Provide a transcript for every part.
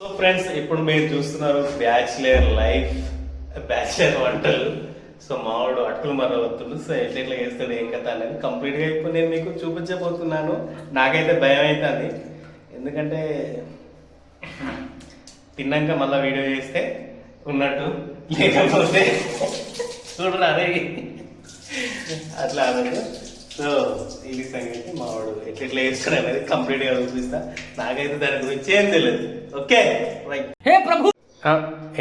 So friends ఇప్పుడు మీరు చూస్తున్నారు బ్యాచిలర్ లైఫ్ బ్యాచిలర్ వంటలు. సో మావాడు అటుకులు మరవత్తులు సో ఎట్లా ఎట్లా చేస్తాడు ఏం కథ అనేది కంప్లీట్గా ఇప్పుడు నేను మీకు చూపించబోతున్నాను. నాకైతే భయం అవుతుంది ఎందుకంటే తిన్నాక మళ్ళీ వీడియో చేస్తే ఉన్నట్టు. లేకపోతే చూడరా అదే అట్లా అనదు సో ఇది సంగతి మావాడు ఎట్లా ఎట్లా చేస్తాడు అనేది కంప్లీట్గా చూపిస్తా. నాకైతే దాని గురించి ఏం తెలియదు ఓకే రైట్ హే ప్రభు!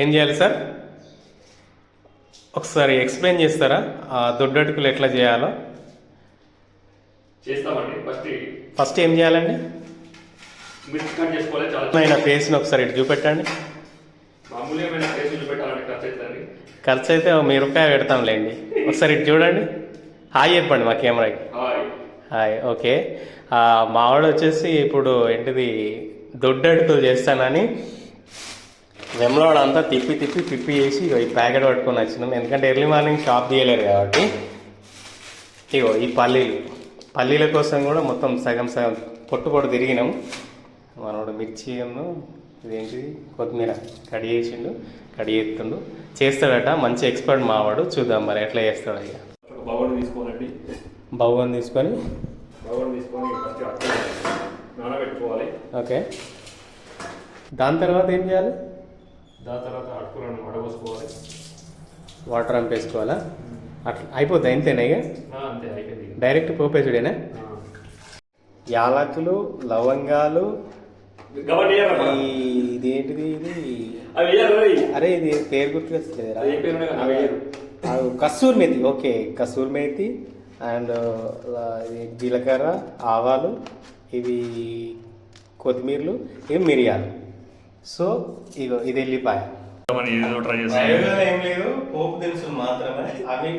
ఏం చేయాలి సార్? ఒకసారి ఎక్స్ప్లెయిన్ చేస్తారా? ఆ దొడ్డటుకులు ఎట్లా చేయాలో? చేస్తామండి. ఫస్ట్ ఫస్ట్ ఏం చేయాలండి? మిర్చి కట్ చేసుకోవాలి చాలా ఫేస్ని ఒకసారి ఇటు చూపెట్టండి. మామూలుగా పెట్టాలంటే ఖర్చు అవుతుందండి ఖర్చు అయితే రూపాయలు పెడతాంలేండి. ఒకసారి ఇటు చూడండి. హాయ్ చెప్పండి మా కెమెరాకి. హాయ్. ఓకే. మావాడు వచ్చేసి ఇప్పుడు ఏంటిది దొడ్డడుకులు చేస్తానని వెమ్లవాడ అంతా తిప్పి తిప్పి పిప్పి చేసి ఇగో ఈ ప్యాకెట్ పట్టుకొని వచ్చినాం. ఎందుకంటే ఎర్లీ మార్నింగ్ షాప్ తీయలేరు కాబట్టి. ఇగో ఈ పల్లీలు. పల్లీల కోసం కూడా మొత్తం సగం సగం పొట్టు పొట్టు తిరిగినాం. మనోడు మిర్చి ఇదేంటిది? కొత్తిమీర కడి చేసిండు కడి చేస్తుండు చేస్తాడట మంచి ఎక్స్పర్ట్ మావాడు. చూద్దాం మరి ఎట్లా చేస్తాడు ఇక ఒక బౌల్ తీసుకోవాలండి. బౌగన్ తీసుకొని బౌల్ తీసుకొని ఫస్ట్ అట్లా నానబెట్టుకోవాలి ఓకే. దాని తర్వాత ఏం చేయాలి? దాని తర్వాత అటుకులను వడబోసుకోవాలి వాటర్ అంపేసుకోవాలా? అట్లా. అయిపోద్ది? అంతేనా ఇక? ఆ, అంతే అయిపోయింది డైరెక్ట్ పోపేసుడేనా. యాలకులు లవంగాలు ఈ ఇదేంటిది ఇది. అరే ఇది పేరు. ఆ, కస్తూరి మేతి. ఓకే కస్తూరి మేతి అండ్ జీలకర్ర ఆవాలు ఇవి కొత్తిమీరలు ఇవి మిరియాలు. సో ఇగో ఇది ఎల్లిపాయ. ప్రయోగాలు ఏం లేదు పోపు దినుసులు మాత్రమే. అవి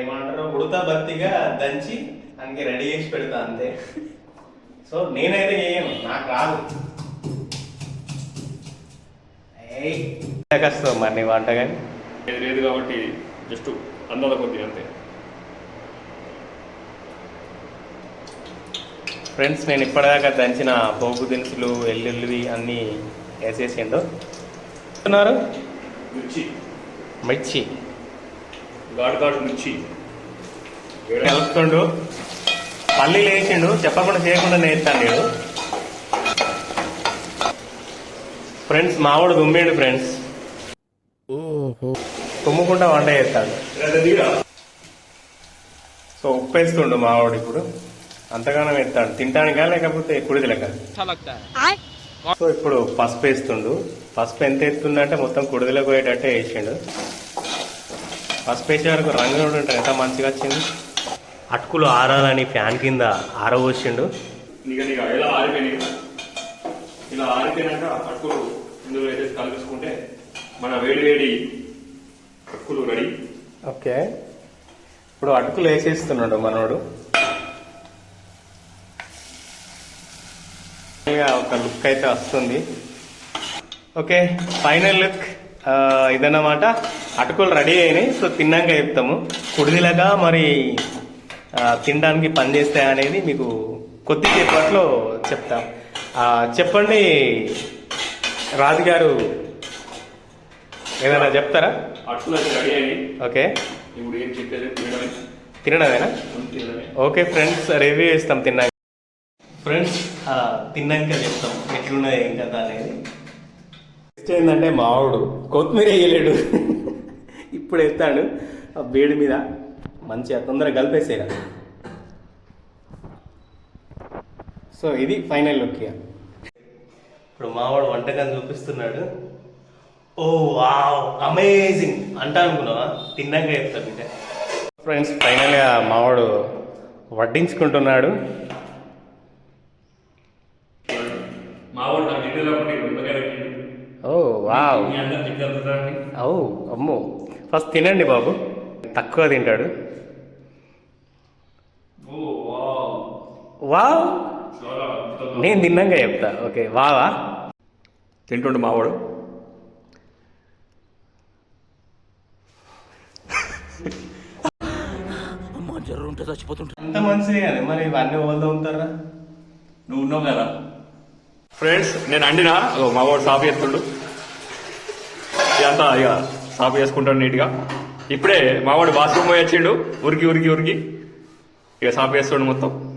ఏమంటారు ఉడత బత్తిగా దంచి అందుకే రెడీ చేసి పెడతా అంతే. సో నేనైతే చేయను నాకు రాదు. కష్టం మరి నీ వంట కానీ లేదు కాబట్టి జస్ట్ అందాల కొద్ది అంతే. ఫ్రెండ్స్ నేను ఇప్పటిదాకా దంచిన పోపు దినుసులు ఎల్లుల్లివి అన్నీ వేసేసిండు. చెప్తున్నారు మిర్చి. మిర్చి. ఘాటు ఘాటు మిర్చి. కలుపుతుండు. పల్లీలు వేసిండు చెప్పకుండా చేయకుండా నేర్తాను నేను. ఫ్రెండ్స్ మావాడు దుమ్మిండు ఫ్రెండ్స్ తుమ్ముకుండా వంట చేస్తాడు. సో ఉప్పు వేస్తుండు మావాడు ఇప్పుడు. అంతగానం వేస్తాడు తింటానికా లేకపోతే కుడిదిలక? సో ఇప్పుడు పసుపు వేస్తుండు. పసుపు ఎంత ఎత్తుండంటే మొత్తం కుడిదిలకు పోయేటట్టే వేసిండు. పసుపు వేసే వరకు రంగు చూడండి ఎంత మంచిగా వచ్చింది? అటుకులు ఆరాలని ఫ్యాన్ కింద ఆరబోసిండు. ఆరిపోయినాయి ఇలా ఆరిపోయినాక అటుకులు ఇందులో వేసేసి కలిపేసుకుంటే మన వేడి వేడి అటుకులు రెడీ. ఓకే. ఇప్పుడు అటుకులు వేసేస్తున్నాడు మనోడు. ఒక లుక్ అయితే వస్తుంది. ఓకే ఫైనల్ లుక్ ఇదన్నమాట. అటుకులు రెడీ అయినాయి సో తిన్నాక చెప్తాము. కుడిదిలాగా మరి తినడానికి పనిచేస్తాయి అనేది మీకు కొద్దిసేపట్లో చెప్తాం. ఆ, చెప్పండి రాజు గారు ఏదైనా చెప్తారా? ఓకే తినడమేనా? తినడమే. ఓకే ఫ్రెండ్స్ రివ్యూ ఇస్తాం తిన్నాక. ఫ్రెండ్స్ తిన్నాక చెప్తాం ఎట్లున్నది ఏం కదా అనేది. నెక్స్ట్ ఏంటంటే మావుడు కొత్తిమీర వేయలేడు. ఇప్పుడు ఆ వేడి మీద మంచిగా తొందరగా కలిపేసేయరా సో ఇది ఫైనల్ లుక్. ఇప్పుడు మావాడు వంటకం చూపిస్తున్నాడు. ఓ వావ్ అమేజింగ్ అంటా అనుకున్నావా? తిన్నాక చెప్తాను ఇంకా ఫ్రెండ్స్ ఫైనల్గా మావాడు వడ్డించుకుంటున్నాడు మా వాడు నాకు ఇంటి లేకుండా నిమ్మకాయ పెట్టిండు ఓ వావ్ ఓ అమ్మో. ఫస్ట్ తినండి బాబు. తక్కువ తింటాడు. వావ్. నేను తిన్నాక చెప్తా. ఓకే వావా? తింటుండు మావాడు. అంత మంచిదే కానీ మరి ఇవన్నీ వాళ్ళు ఉంటారా నువ్వు ఉన్నావు కదా. ఫ్రెండ్స్ నేను అండినా? అగో మా వాడు సాఫ్ చేస్తుండు. అంతా ఇక సాఫ్ చేసుకుంటాడు నీట్గా. ఇప్పుడే మావాడు బాత్రూమ్ పోయి వచ్చిండు. ఉరికి ఉరికి ఉరికి. ఇక సాఫ్ చేస్తుండు మొత్తం.